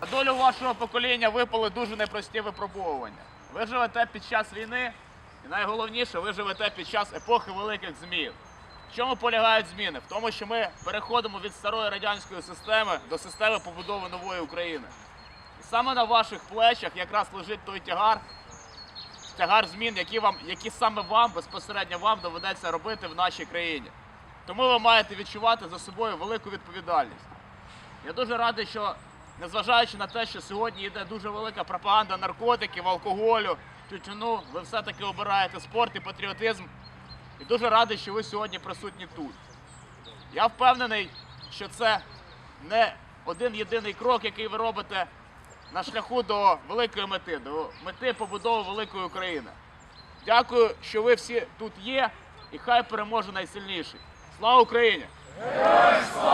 На долю вашого покоління випали дуже непрості випробовування. Ви живете під час війни, і найголовніше, ви живете під час епохи великих змін. В чому полягають зміни? В тому, що ми переходимо від старої радянської системи до системи побудови нової України. І саме на ваших плечах якраз лежить той тягар, тягар змін, які, вам, які саме вам, безпосередньо вам доведеться робити в нашій країні. Тому ви маєте відчувати за собою велику відповідальність. Я дуже радий, що незважаючи на те, що сьогодні йде дуже велика пропаганда наркотиків, алкоголю, тютюну, ви все-таки обираєте спорт і патріотизм. І дуже радий, що ви сьогодні присутні тут. Я впевнений, що це не один єдиний крок, який ви робите на шляху до великої мети, до мети побудови великої України. Дякую, що ви всі тут є, і хай переможе найсильніший. Слава Україні! Героям!